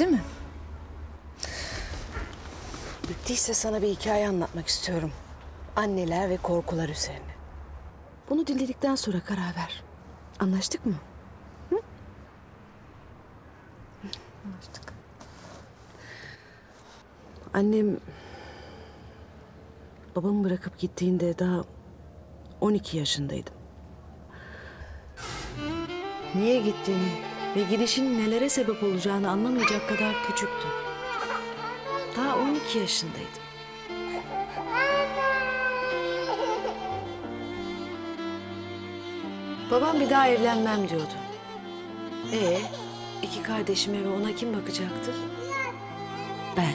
Bitti mi? Bittiyse sana bir hikaye anlatmak istiyorum. Anneler ve korkular üzerine. Bunu dinledikten sonra karar ver. Anlaştık mı? Hı? Anlaştık. Annem babamı bırakıp gittiğinde daha 12 yaşındaydım. Niye gittiğini ve gidişin nelere sebep olacağını anlamayacak kadar küçüktüm. Daha 12 yaşındaydım. Babam bir daha evlenmem diyordu. Ee, iki kardeşime ve ona kim bakacaktı? Ben.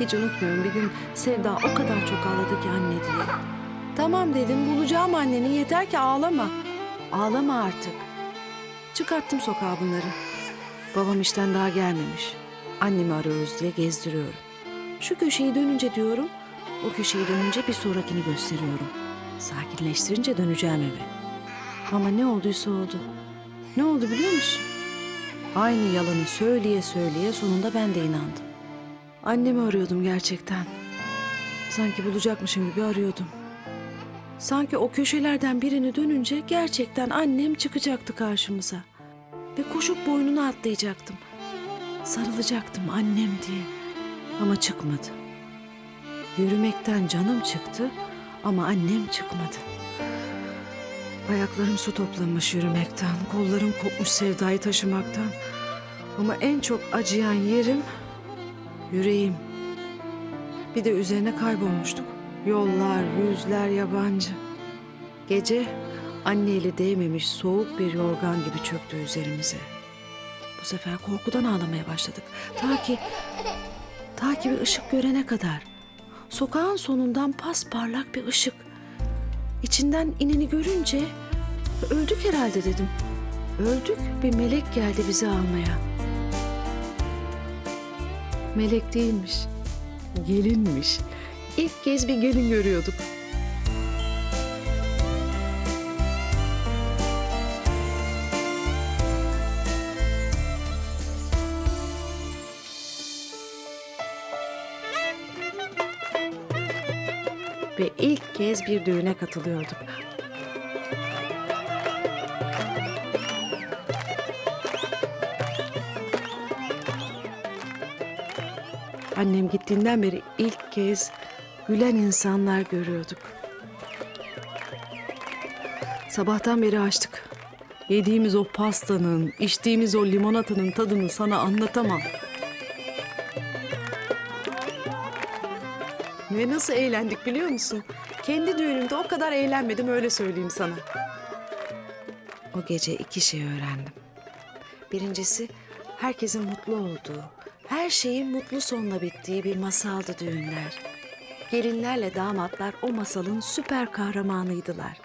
Hiç unutmuyorum bir gün Sevda o kadar çok ağladı. Tamam dedim bulacağım anneni yeter ki ağlama. Ağlama artık. Çıkarttım sokağa bunları. Babam işten daha gelmemiş. Annemi arıyoruz diye gezdiriyorum. Şu köşeyi dönünce diyorum, o köşeyi dönünce bir sonrakini gösteriyorum. Sakinleştirince döneceğim eve. Ama ne olduysa oldu. Ne oldu biliyor musun? Aynı yalanı söyleye söyleye sonunda ben de inandım. Annemi arıyordum gerçekten. Sanki bulacakmışım gibi arıyordum. Sanki o köşelerden birini dönünce gerçekten annem çıkacaktı karşımıza. Ve koşup boynuna atlayacaktım. Sarılacaktım annem diye. Ama çıkmadı. Yürümekten canım çıktı ama annem çıkmadı. Ayaklarım su toplamış yürümekten, kollarım kopmuş sevdayı taşımaktan. Ama en çok acıyan yerim yüreğim. Bir de üzerine kaybolmuştuk. Yollar, yüzler yabancı. Gece anne eli değmemiş soğuk bir yorgan gibi çöktü üzerimize. Bu sefer korkudan ağlamaya başladık. Ta ki, ta ki bir ışık görene kadar. Sokağın sonundan pasparlak bir ışık. İçinden ineni görünce öldük herhalde dedim. Öldük bir melek geldi bizi almaya. Melek değilmiş. Gelinmiş. İlk kez bir gelin görüyorduk. Ve ilk kez bir düğüne katılıyorduk. Annem gittiğinden beri ilk kez gülen insanlar görüyorduk. Sabahtan beri açtık. Yediğimiz o pastanın, içtiğimiz o limonatanın tadını sana anlatamam. Ve nasıl eğlendik biliyor musun? Kendi düğünümde o kadar eğlenmedim öyle söyleyeyim sana. O gece iki şey öğrendim. Birincisi herkesin mutlu olduğu, her şeyin mutlu sonla bittiği bir masaldı düğünler. Gelinlerle damatlar o masalın süper kahramanıydılar.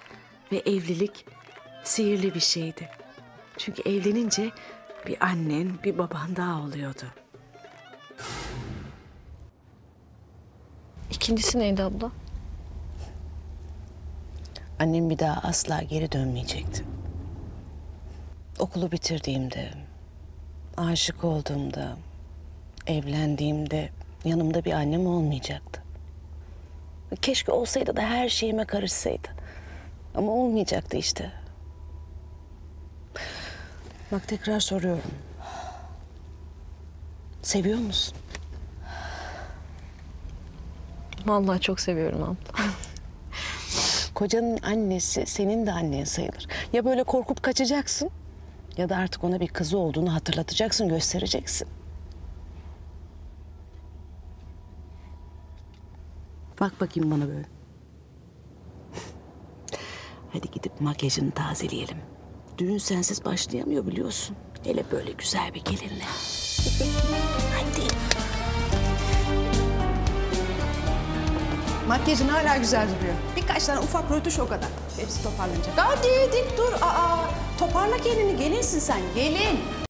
Ve evlilik sihirli bir şeydi. Çünkü evlenince bir annen, bir baban daha oluyordu. İkincisi neydi abla? Annem bir daha asla geri dönmeyecekti. Okulu bitirdiğimde, aşık olduğumda, evlendiğimde yanımda bir annem olmayacaktı. Keşke olsaydı da her şeyime karışsaydı. Ama olmayacaktı işte. Bak tekrar soruyorum. Seviyor musun? Vallahi çok seviyorum abla. Kocanın annesi senin de annen sayılır. Ya böyle korkup kaçacaksın ya da artık ona bir kızı olduğunu hatırlatacaksın, göstereceksin. Bak bakayım bana böyle. Hadi gidip makyajını tazeleyelim. Düğün sensiz başlayamıyor biliyorsun. Hele böyle güzel bir gelinle. Hadi. Makyajın hala güzel duruyor. Birkaç tane ufak rötuş o kadar. Hepsi toparlanacak. Hadi dik dur. Aa, toparla kendini. Gelinsin sen. Gelin.